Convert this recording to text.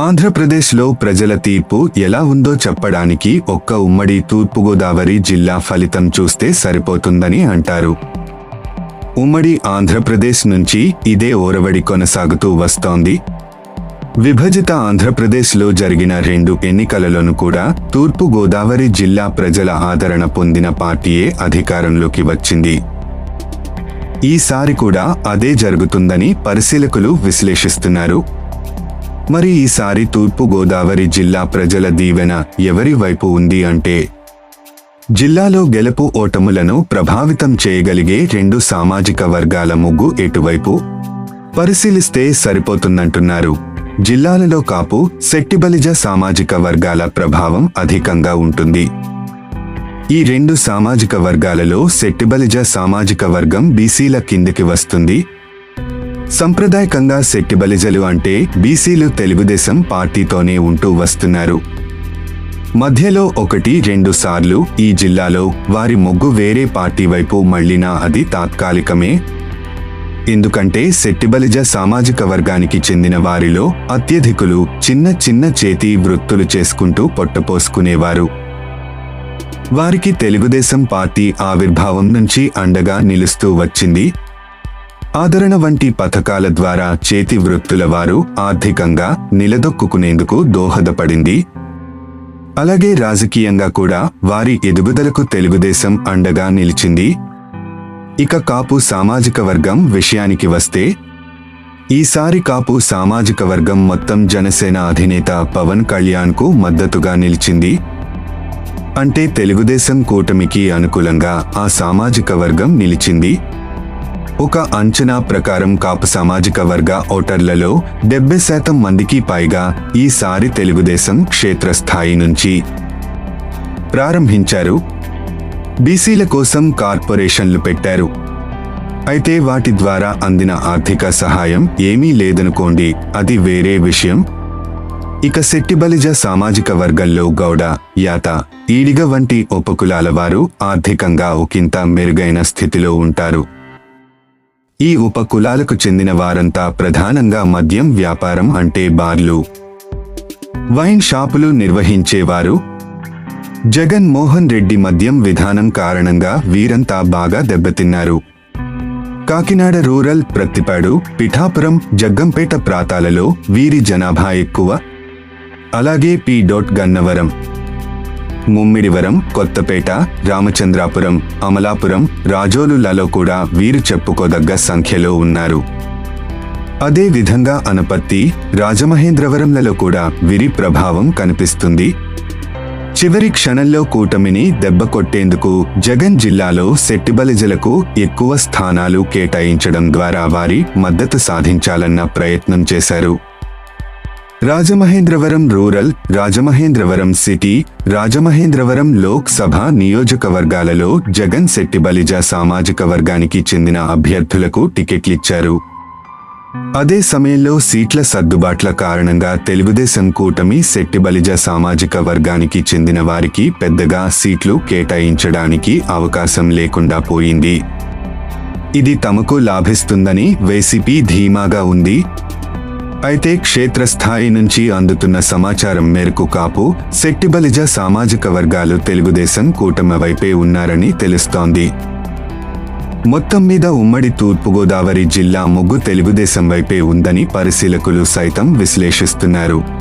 ఆంధ్రప్రదేశ్లో ప్రజల తీర్పు ఎలా ఉందో చెప్పడానికి ఒక్క ఉమ్మడి తూర్పుగోదావరి జిల్లా ఫలితం చూస్తే సరిపోతుందని అంటారు. ఉమ్మడి ఆంధ్రప్రదేశ్ నుంచి ఇదే ఓరవడి కొనసాగుతూ వస్తోంది. విభజిత ఆంధ్రప్రదేశ్లో జరిగిన రెండు ఎన్నికలలోనూ కూడా తూర్పుగోదావరి జిల్లా ప్రజల ఆదరణ పొందిన పార్టీయే అధికారంలోకి వచ్చింది. ఈసారి కూడా అదే జరుగుతుందని పరిశీలకులు విశ్లేషిస్తున్నారు. మరి ఈసారి తూర్పు గోదావరి జిల్లా ప్రజల దీవెన ఎవరి వైపు ఉంది అంటే జిల్లాలో గెలుపు ఓటములను ప్రభావితం చేయగలిగే రెండు సామాజిక వర్గాల ముగ్గు ఎటువైపు? పరిశీలిస్తే సరిపోతుందంటున్నారు. జిల్లాలలో కాపు శెట్టిబలిజ సామాజిక వర్గాల ప్రభావం అధికంగా ఉంటుంది. ఈ రెండు సామాజిక వర్గాలలో శెట్టిబలిజ సామాజిక వర్గం బీసీల కిందికి వస్తుంది. సంప్రదాయకంగా శెట్టిబలిజలు అంటే బీసీలు తెలుగుదేశం పార్టీతోనే ఉంటూ వస్తున్నారు. మధ్యలో ఒకటి రెండు సార్లు ఈ జిల్లాలో వారి మొగ్గు వేరే పార్టీ వైపు మళ్ళినా అది తాత్కాలికమే. ఎందుకంటే శెట్టిబలిజ సామాజిక వర్గానికి చెందిన వారిలో అత్యధికులు చిన్న చిన్న చేతి వృత్తులు చేసుకుంటూ పొట్టపోసుకునేవారు. వారికి తెలుగుదేశం పార్టీ ఆవిర్భావం నుంచి అండగా నిలుస్తూ వచ్చింది. ఆదరణ వంటి పథకాల ద్వారా చేతి వృత్తుల వారు ఆర్థికంగా నిలదొక్కుకునేందుకు దోహదపడింది. అలాగే రాజకీయంగా కూడా వారి ఎదుగుదలకు తెలుగుదేశం అండగా నిలిచింది. ఇక కాపు సామాజిక వర్గం విషయానికి వస్తే ఈసారి కాపు సామాజిక వర్గం మొత్తం జనసేన అధినేత పవన్ కళ్యాణ్కు మద్దతుగా నిలిచింది. అంటే తెలుగుదేశం కూటమికి అనుకూలంగా ఆ సామాజిక వర్గం నిలిచింది. ఒక అంచనా ప్రకారం కాపు సామాజిక వర్గ ఓటర్లలో డెబ్బై శాతం మందికి పైగా ఈసారి తెలుగుదేశం క్షేత్రస్థాయి నుంచి ప్రారంభించారు. బీసీల కోసం కార్పొరేషన్లు పెట్టారు. అయితే వాటి ద్వారా అందిన ఆర్థిక సహాయం ఏమీ లేదనుకోండి అది వేరే విషయం. ఇక శెట్టిబలిజ సామాజిక వర్గంలో గౌడ యాత ఈడిగ వంటి ఉపకులాల వారు ఆర్థికంగా ఒకంత మెరుగైన స్థితిలో ఉంటారు. ఈ ఉపకులాలకు చెందిన వారంతా ప్రధానంగా మద్యం వ్యాపారం అంటే బార్లు. వైన్ షాపులు నిర్వహించేవారు. జగన్ మోహన్ రెడ్డి మద్యం విధానం కారణంగా వీరంతా బాగా దెబ్బతిన్నారు. కాకినాడ రూరల్ ప్రత్తిపాడు పిఠాపురం జగ్గంపేట ప్రాంతాలలో వీరి జనాభా ఎక్కువ. అలాగే పి. డోట్ గన్నవరం. ముమ్మిడివరం కొత్తపేట రామచంద్రాపురం అమలాపురం రాజోలులలో కూడా వీరు చెప్పుకోదగ్గ సంఖ్యలో ఉన్నారు. అదే విధంగా అనపత్తి రాజమహేంద్రవరంలలో కూడా వీరి ప్రభావం కనిపిస్తుంది. చివరి క్షణంలో కూటమిని దెబ్బ కొట్టేందుకు జగన్ జిల్లాలో సెట్టిబలిజలకు ఎక్కువ స్థానాలు కేటాయించడం ద్వారా వారి మద్దతు సాధించాలన్న ప్రయత్నం చేశారు. రాజమహేంద్రవరం రూరల్ రాజమహేంద్రవరం సిటీ రాజమహేంద్రవరం లోక్సభ నియోజకవర్గాలలో జగన్ శెట్టిబలిజ సామాజిక వర్గానికి చెందిన అభ్యర్థులకు టికెట్లిచ్చారు. అదే సమయంలో సీట్ల సర్దుబాట్ల కారణంగా తెలుగుదేశం కూటమి శెట్టిబలిజ సామాజిక వర్గానికి చెందిన వారికి పెద్దగా సీట్లు కేటాయించడానికి అవకాశం లేకుండా పోయింది. ఇది తమకు లాభిస్తుందని వైసీపీ ధీమాగా ఉంది. అయితే క్షేత్రస్థాయి నుంచి అందుతున్న సమాచారం మేరకు కాపు శెట్టిబలిజ సామాజిక వర్గాలు తెలుగుదేశం కూటమి వైపే ఉన్నారని తెలుస్తోంది. మొత్తం మీద ఉమ్మడి తూర్పుగోదావరి జిల్లా ముగ్గు తెలుగుదేశం వైపే ఉందని పరిశీలకులు సైతం విశ్లేషిస్తున్నారు.